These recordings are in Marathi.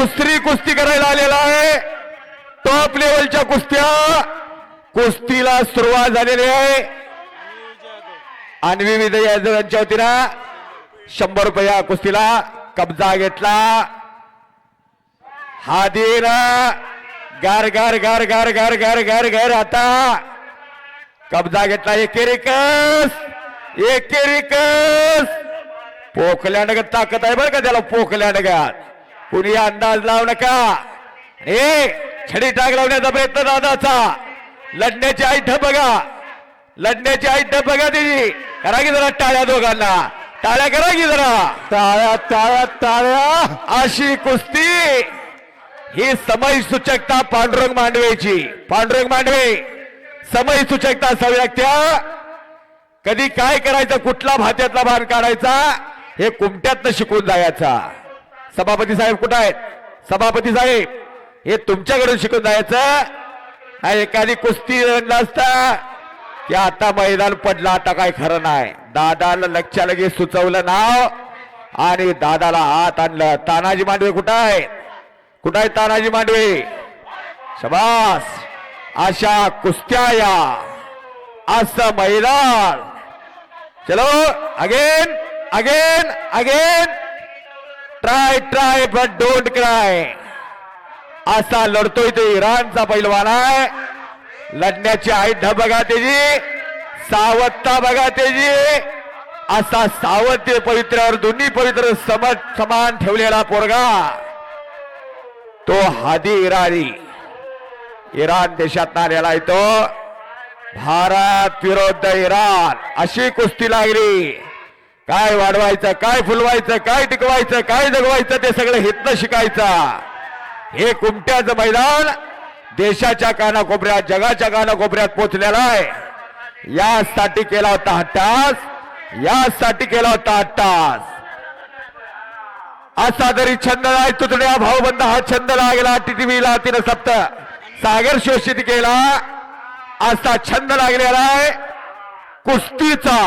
दुसरी कुस्ती करायला आलेला आहे. टॉप लेवलच्या कुस्त्या. कुस्तीला सुरुवात झालेली आहे. आणवी विजय यांच्या वतीनं शंभर रुपये या कुस्तीला कब्जा घेतला. हादीर गार गार गार गार गार गार गार गार आता कब्जा घेतला एकेरिकस एकेरिकस पोखल्यानगर ताकद आहे बरं का त्याला पोखल्यानगर कुणी अंदाज लावू नका. हे छडी टाक लावण्याचा प्रयत्न दादाचा. लढण्याची ऐठ बघा. लढण्याची ऐठ बघा तिची करा की जरा टाळ्या दोघांना. टाळ्या करा की जरा. टाळ्या टाळ्या टाळ्या. अशी कुस्ती. ही समय सूचकता पांडुरंग मांडवेची. पांडुरंग मांडवे समय सूचकता सव्याख्या कधी काय करायचं कुठला भात्यातला भान काढायचा हे कुमट्यातनं शिकून जायचा. सभापती साहेब कुठं आहेत? सभापती साहेब हे तुमच्याकडून शिकून जायचं? एखादी कुस्ती रंगला असता की आता मैदान पडलं आता काय खरं नाही. दादाला लक्षा लगेच सुचवलं नाव आणि दादाला हात आणलं. तानाजी मांडवे कुठं आहे कुठं आहे तानाजी मांडवे? शबास अशा कुस्त्या या. असं मैदान. चलो again again again try try but don't cry असा लढतोय तो इराणचा पैलवान आहे. लढण्याची आईढ बघा त्याची. सावधता बघा त्याची. असा सावध पवित्रावर दोन्ही पवित्र समज समान ठेवलेला पोरगा तो हादी इराणी. इराण देशात आलेला येतो भारत विरुद्ध इराण. अशी कुस्ती लागली. काय वाढवायचं काय फुलवायचं काय टिकवायचं काय जगवायचं ते सगळं हितनं शिकायचं. हे कुमट्याचं मैदान देशाच्या कानाकोपऱ्यात जगाच्या कानाकोपऱ्यात पोचलेला आहे. यासाठी केला होता हट्टास यासाठी केला होता हट्टास असा जरी छंद नाही तुतड्या भाऊबंद हा छंद लागला टीटीव्हीला तिनं सप्त. सागर शोषित केला असा छंद लागलेला आहे. कुस्तीचा.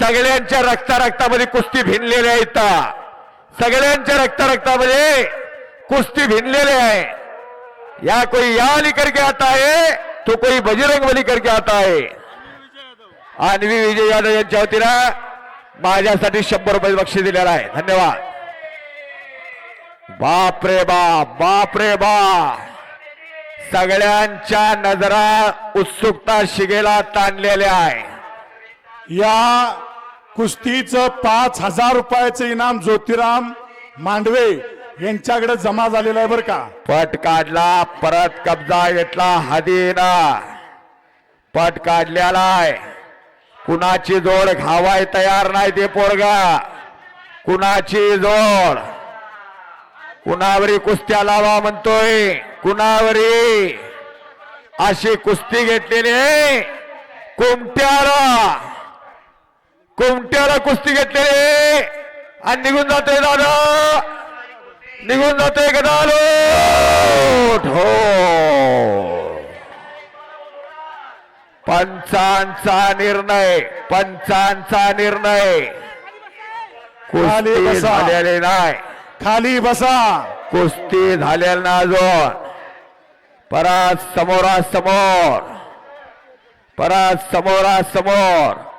सगळ्यांच्या रक्ता रक्तामध्ये कुस्ती भिनलेल्या आहे सगळ्यांच्या रक्ता रक्तामध्ये कुस्ती भिनलेले आहे. या कोई या अलीकर करके आता आहे तो कोई बजरंग बली करके आता आहे. आणवी विजय यादव यांच्या वतीनं माझ्यासाठी शंभर रुपये बक्षीस दिलेला आहे. धन्यवाद. बाप रे बाप बाप रे बाप. सगळ्यांच्या नजरा उत्सुकता शिगेला ताणलेल्या आहे. या कुस्तीचं पाच हजार रुपयाचं इनाम ज्योतिराम मांडवे यांच्याकडे जमा झालेलं आहे बरं का. पट काढला परत कब्जा घेतला हदीना. पट काढलेला आहे कुणाची जोड घावाय तयार नाही ते पोरगा. कुणाची जोड? कुणावरी कुस्त्या लावा म्हणतोय? कुणावरी? अशी कुस्ती घेतलेली कुमट्याला. कुमट्याला कुस्ती घेतलेली आणि निघून जातोय दादा. निघून जातोय गदालो हो. पंचांचा निर्णय पंचांचा निर्णय. खाली कुस्ती. झालेली नाही. खाली बसा. कुस्ती झालेली ना अजून. परत समोरासमोर. परत समोरासमोर.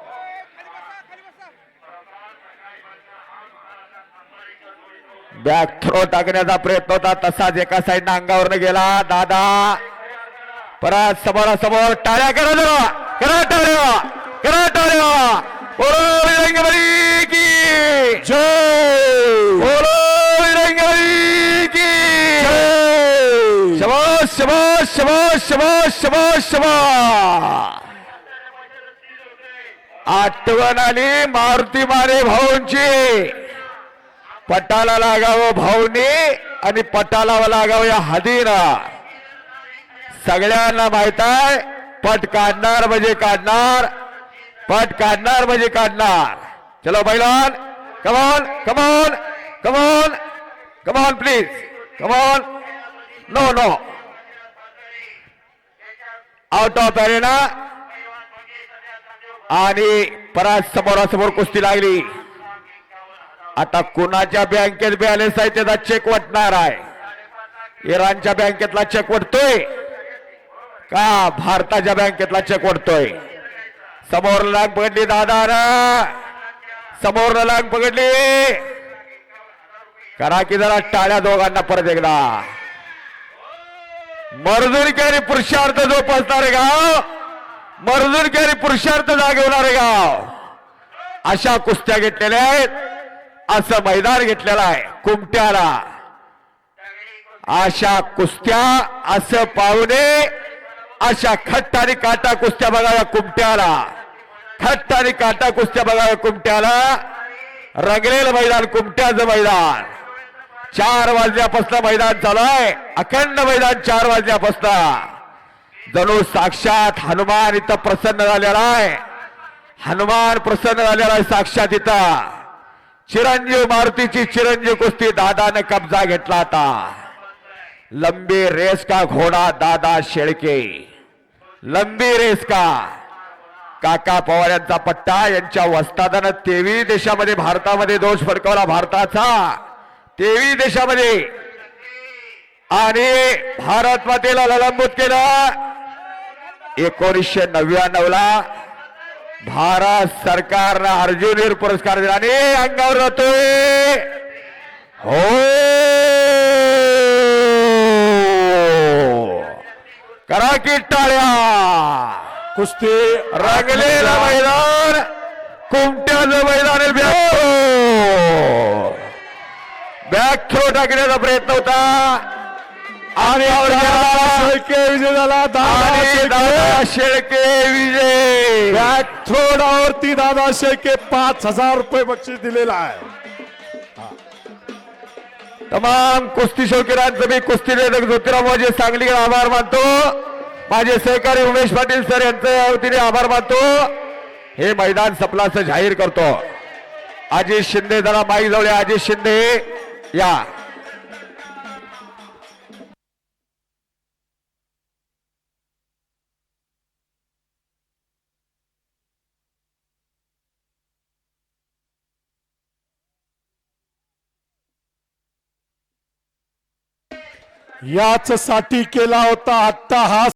बॅक थ्रो टाकण्याचा प्रयत्न होता. तसाच एका साईडनं अंगावरनं गेला. दादा. परत समोरासमोर टाळ्या करा जरा. करा टाळ्या. करा टाळ्या. बोलो की. जय. बोलो विरंगबली की. जय. शबाश शबाश शबाश शबाश शबाश शबाश आठवण आली मारुती माने भाऊंची. पटाला लागावं भाऊनी आणि पटाला लागावं या हदीना. सगळ्यांना माहीत आहे पट काढणार म्हणजे काढणार पट काढणार म्हणजे काढणार. चलो बैलान come on come on come on come on please come on no no out of arena आणि परत समोरासमोर कुस्ती लागली. आता कुणाच्या बँकेत बॅलन्स आहे त्याचा चेक वाटणार आहे? इराणच्या बँकेतला चेक वाटतोय? का भारताच्या बँकेतला चेक वाटतोय? समोर लाग पकडली दादा समोर लाग पकडली. करा की जरा टाळ्या दोघांना परत एकदा. मर्जुरकरी पुरुषार्थ जोपासणारे गाव. मर्जुरकरी पुरुषार्थ जागवणारे गाव. अशा कुस्त्या घेतलेल्या आहेत. असं मैदान घेतलेलं आहे कुमट्याला. अशा कुस्त्या असं पाहुणे अशा खट्ट आणि काटा कुस्त्या बघाव्या कुमट्याला. खट्ट आणि काटा कुस्त्या बघाव्या कुमट्याला. रंगलेलं मैदान कुमट्याचं मैदान. चार वाजल्यापासून मैदान चालू आहे. अखंड मैदान चार वाजल्यापासून. जणू साक्षात हनुमान इथं प्रसन्न झालेला आहे. हनुमान प्रसन्न झालेला आहे साक्षात इथं. चिरंजीव मारुतीची चिरंजीव कुस्ती दादाने कब्जा घेतला आता. लंबी रेस का घोडा दादा शेळके. लंबी रेस का? काका पवार यांचा पट्टा यांच्या वस्तादानं तेवीस देशामध्ये भारतामध्ये दोष फडकवला भारताचा. तेवीस देशामध्ये. आणि भारत मातेला ललंबूत केलं. एकोणीसशे नव्याण्णव ला भारत सरकारनं अर्जुनवीर पुरस्कार दिला आणि अंगावर जातोय. हो. करा की टाळ्या. कुस्ती रंगलेलं मैदान कुमट्याचं मैदान. बॅक थ्रो टाकण्याचा प्रयत्न होता. आणि शेळके विजय झाला. शेळके. दादा शेळके विजय बॅक थ्रोडावरती दादा शेळके पाच हजार रुपये बक्षीस दिलेला आहे. तमाम कुस्ती शौकीरांचं मी कुस्ती निवेदक ज्योतिराव माझे आभार मानतो. माझे सहकारी उमेश पाटील सर यांच्या वतीने आभार मानतो. हे मैदान सपलाचं जाहीर करतो. अजित शिंदे जरा माई जवळ अजित शिंदे या. याच साठी केला होता आत्ता हा